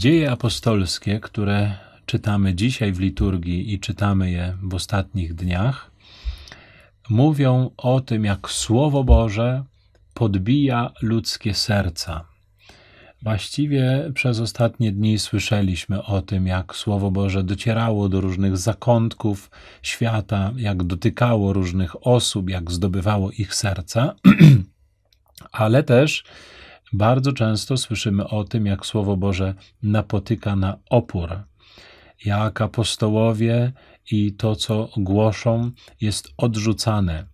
Dzieje apostolskie, które czytamy dzisiaj w liturgii i czytamy je w ostatnich dniach, mówią o tym, jak Słowo Boże podbija ludzkie serca. Właściwie przez ostatnie dni słyszeliśmy o tym, jak Słowo Boże docierało do różnych zakątków świata, jak dotykało różnych osób, jak zdobywało ich serca, ale też bardzo często słyszymy o tym, jak Słowo Boże napotyka na opór, jak apostołowie i to, co głoszą, jest odrzucane,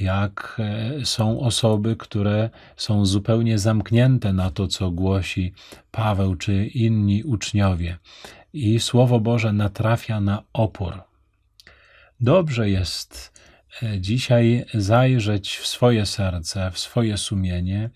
jak e, są osoby, które są zupełnie zamknięte na to, co głosi Paweł czy inni uczniowie, i Słowo Boże natrafia na opór. Dobrze jest dzisiaj zajrzeć w swoje serce, w swoje sumienie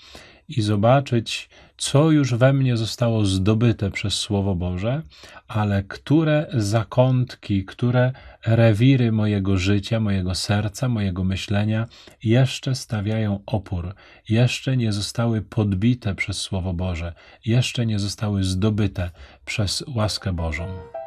i zobaczyć, co już we mnie zostało zdobyte przez Słowo Boże, ale które zakątki, które rewiry mojego życia, mojego serca, mojego myślenia jeszcze stawiają opór, jeszcze nie zostały podbite przez Słowo Boże, jeszcze nie zostały zdobyte przez łaskę Bożą.